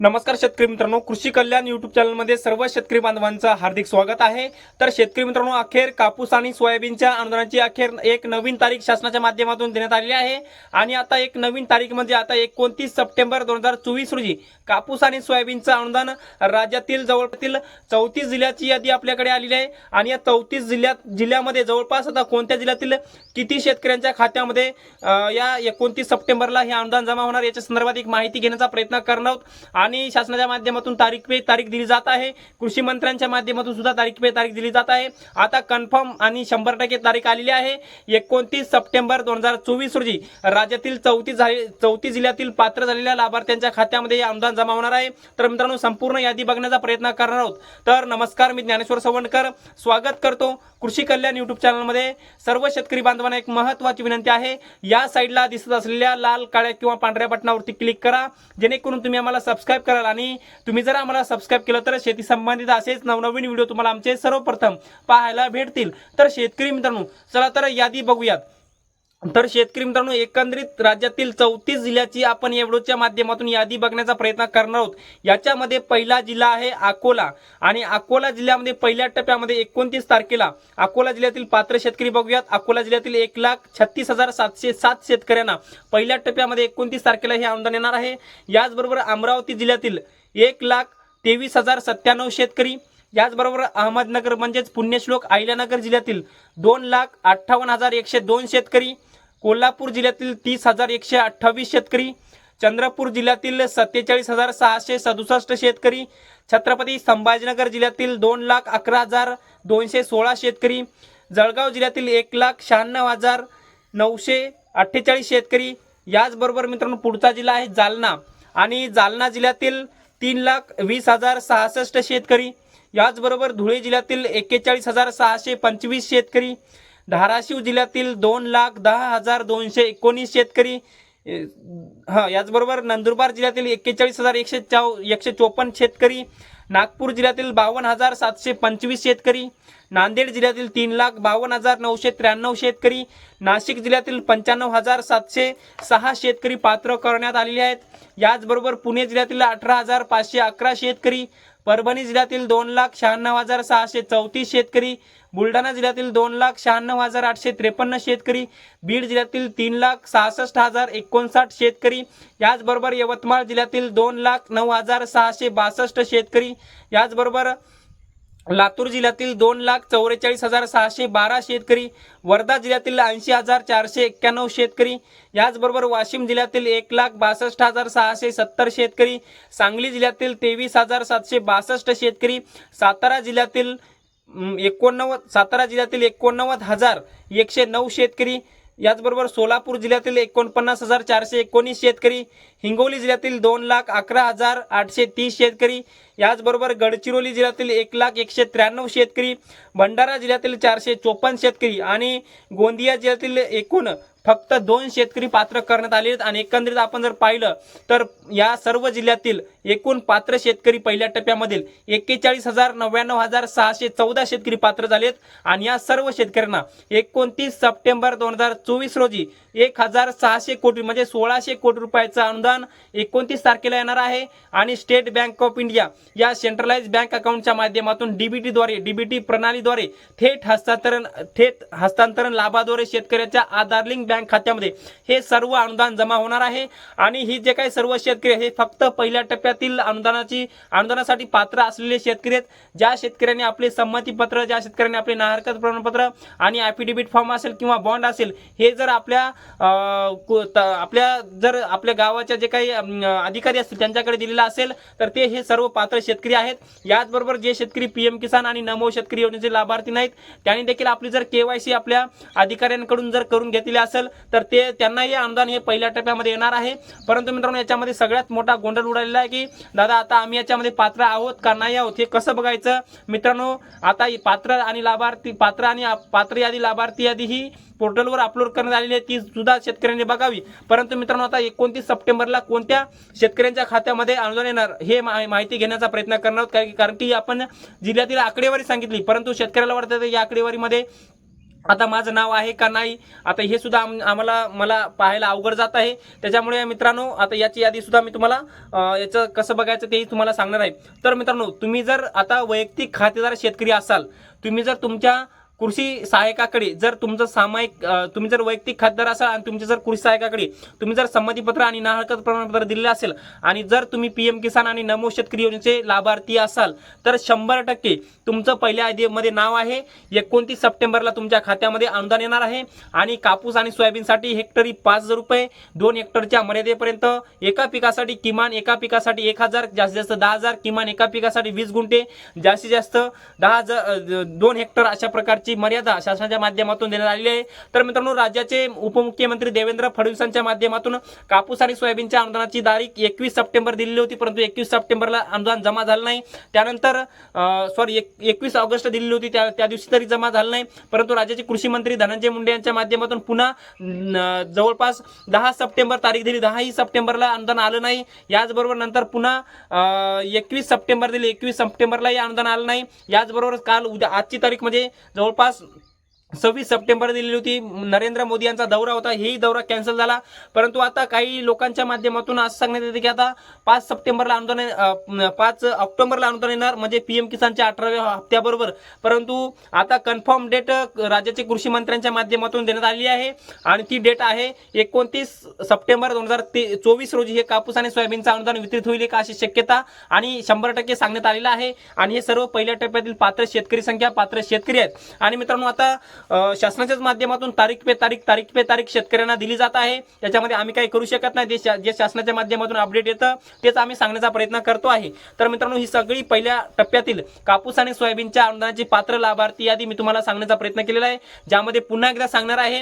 नमस्कार शेतकरी मित्रांनो कृषी कल्याण युट्यूब चॅनलमध्ये सर्व शेतकरी बांधवांचं हार्दिक स्वागत आहे. तर शेतकरी मित्रांनो अखेर कापूस आणि सोयाबीनच्या अनुदानाची अखेर एक नवीन तारीख शासनाच्या माध्यमातून देण्यात आलेली आहे. आणि आता एक नवीन तारीख म्हणजे आता एकोणतीस सप्टेंबर दोन हजार चोवीस रोजी कापूस आणि सोयाबीनचं अनुदान राज्यातील जवळपास चौतीस जिल्ह्याची यादी आपल्याकडे आलेली आहे. आणि या चौतीस जिल्ह्यात जिल्ह्यामध्ये जवळपास आता कोणत्या जिल्ह्यातील किती शेतकऱ्यांच्या खात्यामध्ये या एकोणतीस सप्टेंबरला हे अनुदान जमा होणार याच्या संदर्भात एक माहिती घेण्याचा प्रयत्न करणार आहोत. आणि शासनाच्या माध्यमातून तारीख पे तारीख दिली जात आहे. कृषी मंत्र्यांच्या माध्यमातून सुद्धा तारीख पे तारीख दिली जात आहे. आता कन्फर्म आणि शंभर टक्के तारीख आलेली आहे. एकोणतीस सप्टेंबर दोन हजार चोवीस रोजी राज्यातील चौतीस चौतीस जिल्ह्यातील पात्र झालेल्या लाभार्थ्यांच्या खात्यामध्ये हे अनुदान जमा होणार आहे. तर मित्रांनो संपूर्ण यादी बघण्याचा प्रयत्न करणार आहोत. तर नमस्कार मी ज्ञानेश्वर सवंडकर. स्वागत करतो कृषी कल्याण युट्यूब चॅनलमध्ये. सर्व शेतकरी बांधवांना एक महत्त्वाची विनंती आहे. या साईडला दिसत असलेल्या लाल काळ्या किंवा पांढऱ्या बटनावरती क्लिक करा. जेणेकरून तुम्ही आम्हाला सबस्क्राईब कराल आणि तुम्ही जर आम्हाला सबस्क्राईब केलं तर शेती संबंधित असेच नवनवीन व्हिडिओ तुम्हाला आमचे सर्वप्रथम पाहायला भेटतील. तर शेतकरी मित्रांनो चला तर यादी बघूयात. तर शेतकरी मित्रांनो एकंदरीत राज्यातील चौतीस जिल्ह्याची आपण या व्हिडिओच्या माध्यमातून यादी बघण्याचा प्रयत्न करणार आहोत. याच्यामध्ये पहिला जिल्हा आहे अकोला. आणि अकोला जिल्ह्यामध्ये पहिल्या टप्प्यामध्ये एकोणतीस तारखेला अकोला जिल्ह्यातील पात्र शेतकरी बघूयात. अकोला जिल्ह्यातील एक लाख छत्तीस हजार सातशे सात शेतकऱ्यांना पहिल्या टप्प्यामध्ये एकोणतीस तारखेला हे अनुदान येणार आहे. याचबरोबर अमरावती जिल्ह्यातील एक लाख तेवीस हजार सत्त्याण्णव शेतकरी याचबरोबर अहमदनगर म्हणजेच पुण्यश्लोक अहिल्यानगर जिल्ह्यातील दोन लाख अठ्ठावन्न हजार एकशे दोन शेतकरी कोल्हापूर जिल्ह्यातील तीस हजार एकशे अठ्ठावीस शेतकरी चंद्रपूर जिल्ह्यातील सत्तेचाळीस हजार सहाशे सदुसष्ट शेतकरी छत्रपती संभाजीनगर जिल्ह्यातील दोन लाख अकरा हजार दोनशे सोळा शेतकरी जळगाव जिल्ह्यातील एक लाख शहाण्णव हजार नऊशे अठ्ठेचाळीस शेतकरी. याचबरोबर मित्रांनो पुढचा जिल्हा आहे जालना आणि जालना जिल्ह्यातील तीन लाख वीस हजार सहासष्ट शेतकरी. याचबरोबर धुळे जिल्ह्यातील एक्केचाळीस हजार सहाशे पंचवीस शेतकरी धाराशिव जिल्ह्यातील दोन लाख दहा हजार दोनशे एकोणीस शेतकरी हां हा याचबरोबर नंदुरबार जिल्ह्यातील एक्केचाळीस हजार एकशे चौ एकशे चोपन्न शेतकरी नागपूर जिल्ह्यातील बावन्न हजार सातशे पंचवीस शेतकरी नांदेड जिल्ह्यातील तीन लाख बावन्न हजार नऊशे त्र्याण्णव शेतकरी नाशिक जिल्ह्यातील पंच्याण्णव हजार सातशे सहा शेतकरी पात्र करण्यात आलेले आहेत. याचबरोबर पुणे जिल्ह्यातील अठरा हजार पाचशे अकरा शेतकरी परभणी जिल्ह्यातील दोन लाख शहाण्णव हजार सहाशे चौतीस शेतकरी बुलढाणा जिल्ह्यातील दोन लाख शहाण्णव हजार आठशे त्रेपन्न शेतकरी बीड जिल्ह्यातील तीन लाख सहासष्ट हजार एकोणसाठ शेतकरी याचबरोबर यवतमाळ जिल्ह्यातील दोन लाख नऊ हजार सहाशे बासष्ट शेतकरी याचबरोबर लातूर जिल्ह्यातील दोन लाख चौवेचाळीस हजार सहाशे बारा शेतकरी वर्धा जिल्ह्यातील ऐंशी हजार चारशे एक्क्याण्णव शेतकरी याचबरोबर वाशिम जिल्ह्यातील एक लाख बासष्ट हजार सहाशे सत्तर शेतकरी सांगली जिल्ह्यातील तेवीस हजार सातशे बासष्ट शेतकरी सातारा जिल्ह्यातील एकोणनव्वद सातारा जिल्ह्यातील एकोणनव्वद हजार एकशे नऊ शेतकरी याचबरोबर सोलापूर जिल्ह्यातील एकोणपन्नास हजार चारशे एकोणीस शेतकरी हिंगोली जिल्ह्यातील दोन लाख अकरा हजार आठशे तीस शेतकरी याचबरोबर गडचिरोली जिल्ह्यातील एक लाख एकशे त्र्याण्णव शेतकरी भंडारा जिल्ह्यातील चारशे चोपन्न शेतकरी आणि गोंदिया जिल्ह्यातील एकूण फक्त दोन शेतकरी पात्र करण्यात आले आहेत आणि एकंदरीत आपण जर पाहिलं तर या सर्व जिल्ह्यातील एकूण पात्र शेतकरी पहिल्या टप्प्यामधील एक्केचाळीस हजार नव्याण्णव हजार सहाशे चौदा शेतकरी पात्र झालेत. आणि या सर्व शेतकऱ्यांना एकोणतीस सप्टेंबर दोन हजार चोवीस रोजी एक हजार सहाशे कोटी म्हणजे सोळाशे कोटी रुपयाचं अनुदान एकोणतीस तारखेला येणार आहे. आणि स्टेट बँक ऑफ इंडिया या सेंट्रलाइज बँक अकाउंटच्या माध्यमातून डीबीटीद्वारे डीबीटी प्रणालीद्वारे थेट हस्तांतरण थेट हस्तांतरण लाभाद्वारे शेतकऱ्याच्या आधार लिंक बँक बँक खात्यामध्ये हे सर्व अनुदान जमा होणार आहे. आणि ही जे काही सर्व शेतकरी हे फक्त पहिल्या टप्प्यातील अनुदानाची अनुदानासाठी पात्र असलेले शेतकरी आहेत. ज्या शेतकऱ्यांनी आपले संमतीपत्र ज्या शेतकऱ्यांनी आपले नाहरकत प्रमाणपत्र आणि ॲफिडेव्हिट फॉर्म असेल किंवा बॉन्ड असेल हे जर आपल्या आपल्या जर आपल्या गावाच्या जे काही अधिकारी असतील त्यांच्याकडे दिलेलं असेल तर ते हे सर्व पात्र शेतकरी आहेत. याचबरोबर जे शेतकरी पीएम किसान आणि नमो शेतकरी योजनेचे लाभार्थी नाहीत त्यांनी देखील आपली जर केवायसी आपल्या अधिकाऱ्यांकडून जर करून घेतली असेल तर ते त्यांनाही अनुदान हे पहिल्या टप्प्यामध्ये येणार आहे. परंतु मित्रांनो याच्यामध्ये सगळ्यात मोठा गोंधळ उडालेला आहे की दादा आता आम्ही याच्यामध्ये पात्र आहोत का नाही आहोत? हे कसं बघायचं? मित्रांनो आता पात्र आणि लाभार्थी पात्र आणि पात्र यादी लाभार्थी यादी ही पोर्टलवर अपलोड करण्यात आलेली आहे. ती सुद्धा शेतकऱ्यांनी बघावी. परंतु मित्रांनो आता एकोणतीस सप्टेंबरला कोणत्या शेतकऱ्यांच्या खात्यामध्ये अनुदान येणार हे माहिती घेण्याचा प्रयत्न करणार आहोत. कारण- कारण की आपण जिल्ह्यातील आकडेवारी सांगितली परंतु शेतकऱ्याला वाटतं या आकडेवारीमध्ये आता माझं नाव आहे का नाही आता हे सुद्धा आम- आम्हाला मला पाहायला अवघड जात आहे. त्याच्यामुळे मित्रांनो आता याची यादी सुद्धा मी तुम्हाला याचं कसं बघायचं तेही तुम्हाला सांगणार आहे. तर मित्रांनो तुम्ही जर आता वैयक्तिक खातेदार शेतकरी असाल तुम्ही जर तुमच्या कृषी सहायकाकडे जर तुमचं सामायिक तुम्ही जर वैयक्तिक खासदार असाल आणि तुमचे जर कृषी सहायकाकडे तुम्ही जर संमतीपत्र आणि ना हरकत प्रमाणपत्र दिलेलं असेल आणि जर तुम्ही पीएम किसान आणि नमो शेतकरी योजनेचे लाभार्थी असाल तर शंभर टक्के तुमचं पहिल्या यादीमध्ये नाव आहे. एकोणतीस सप्टेंबरला तुमच्या खात्यामध्ये अनुदान येणार आहे आणि कापूस आणि सोयाबीनसाठी हेक्टरी पाच हजार रुपये दोन हेक्टरच्या मर्यादेपर्यंत एका पिकासाठी किमान एका पिकासाठी एक हजार जास्तीत जास्त दहा हजार किमान एका पिकासाठी वीस गुंठे जास्तीत जास्त दहा हजार दोन हेक्टर अशा प्रकारचे मर्यादा शासनाच्या माध्यमातून देण्यात आलेली आहे. तर मित्रांनो राज्याचे उपमुख्यमंत्री देवेंद्र फडणवीसांच्या माध्यमातून कापूस आणि सोयाबीनच्या अनुदानाची तारीख एकवीस सप्टेंबर दिलेली होती परंतु एकवीस सप्टेंबरला अनुदान जमा झालं नाही. त्यानंतर सॉरी एक एकवीस ऑगस्ट दिलेली होती. त्या त्या दिवशी तरी जमा झालं नाही. परंतु राज्याचे कृषी मंत्री धनंजय मुंडे यांच्या माध्यमातून पुन्हा जवळपास दहा सप्टेंबर तारीख दिली. दहाही सप्टेंबरला अनुदान आलं नाही. याचबरोबर नंतर पुन्हा एकवीस सप्टेंबर दिली. एकवीस सप्टेंबरलाही अनुदान आलं नाही. याचबरोबर काल उद्या आजची तारीख म्हणजे जवळपास passo सव्वीस सप्टेंबर दिलेली होती. नरेंद्र मोदी यांचा दौरा होता. हेही दौरा कॅन्सल झाला. परंतु आता काही लोकांच्या माध्यमातून असं सांगण्यात येते की आता पाच सप्टेंबरला अनुदान पाच ऑक्टोबरला अनुदान येणार म्हणजे पीएम किसानच्या अठराव्या हप्त्याबरोबर. परंतु आता कन्फर्म डेट राज्याचे कृषी मंत्र्यांच्या माध्यमातून देण्यात आली आहे. आणि ती डेट आहे एकोणतीस सप्टेंबर दोन हजार ते चोवीस रोजी. हे कापूस आणि सोयाबीनचं अनुदान वितरित होईल का अशी शक्यता आणि शंभर टक्के सांगण्यात आलेलं आहे. आणि हे सर्व पहिल्या टप्प्यातील पात्र शेतकरी संख्या पात्र शेतकरी आहेत. आणि मित्रांनो आता शासनाच्याच माध्यमातून तारीख पे तारीख तारीख पे तारीख शेतकऱ्यांना दिली जात आहे. त्याच्यामध्ये आम्ही काही करू शकत नाही. जे शा- जे शासनाच्या माध्यमातून अपडेट येतं तेच आम्ही सांगण्याचा प्रयत्न करतो आहे. तर मित्रांनो ही सगळी पहिल्या टप्प्यातील कापूस आणि सोयाबीनच्या अनुदानाची पात्र लाभार्थी यादी मी तुम्हाला सांगण्याचा प्रयत्न केलेला आहे. ज्यामध्ये पुन्हा एकदा सांगणार आहे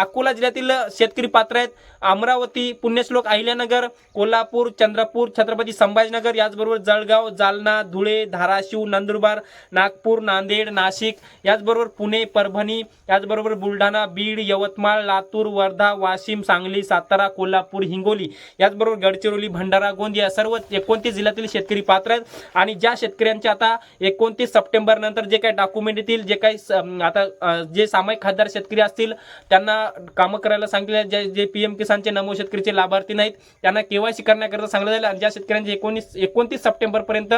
अकोला जिल्ह्यातील शेतकरी पात्र आहेत अमरावती पुण्यश्लोक अहिल्यानगर कोल्हापूर चंद्रपूर छत्रपती संभाजीनगर याचबरोबर जळगाव जालना धुळे धाराशिव नंदुरबार नागपूर नांदेड नाशिक याचबरोबर पुणे परभणी याचबरोबर बुलढाणा बीड यवतमाळ लातूर वर्धा वाशिम सांगली सातारा कोल्हापूर हिंगोली याचबरोबर गडचिरोली भंडारा गोंदिया सर्व एकोणतीस जिल्ह्यातील शेतकरी पात्र आहेत. आणि ज्या शेतकऱ्यांचे आता एकोणतीस सप्टेंबर नंतर जे काही डॉक्युमेंट येतील जे काही आता जे सामायिक खासदार शेतकरी असतील त्यांना कामं करायला सांगितले जे जे पी एम किसानचे नमो शेतकरीचे लाभार्थी नाहीत त्यांना केवायसी करण्याकरता सांगितलं जाईल आणि ज्या शेतकऱ्यांचे एकोणीस एकोणतीस सप्टेंबर पर्यंत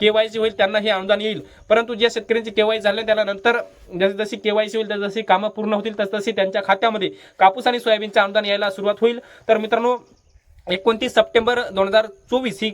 केवायसी होईल त्यांना हे अनुदान येईल. परंतु ज्या शेतकऱ्यांची केवायसी झाले त्याला नंतर जसजशी के केवायसी होईल जसे जशी कामं पूर्ण होतील तस तशी त्यांच्या खात्यामध्ये कापूस आणि सोयाबीनचं अनुदान यायला सुरुवात होईल. तर मित्रांनो एकोणतीस सप्टेंबर दोन हजार चोवीस ही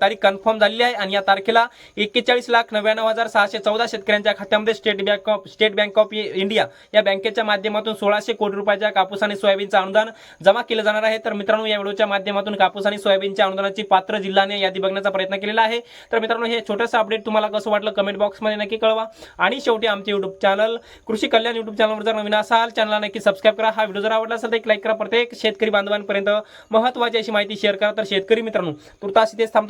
तारीख कन्फर्म झालेली आहे आणि या तारखेला एक्केचाळीस लाख नव्याण्णव हजार सहाशे चौदा शेतकऱ्यांच्या खात्यामध्ये State Bank of State Bank of India या बँकेच्या माध्यमातून सोळाशे कोटी रुपयाच्या कापूस आणि सोयाबीनचं अनुदान जमा केलं जाणार आहे. तर मित्रांनो या व्हिडिओच्या माध्यमातून कापूस आणि सोयाबीनच्या अनुदानाची पात्र जिल्ह्याने यादी बघण्याचा प्रयत्न केलेला आहे. तर मित्रांनो हे छोटंसं अपडेट तुम्हाला कसं वाटलं कमेंट बॉक्समध्ये नक्की कळवा. आणि शेवटी आमचे युट्यूब चॅनल कृषी कल्याण युट्यूब चॅनलवर जर नवीन असाल चॅनलला नक्की सबस्क्राईब करा. हा व्हिडिओ जर आवडला असेल तर एक लाईक करा. प्रत्येक शेतकरी बांधवांपर्यंत महत्त्वाची अशी माहिती शेअर करा. तर शेतकरी मित्रांनो तुर्तास इथेच थांबतो.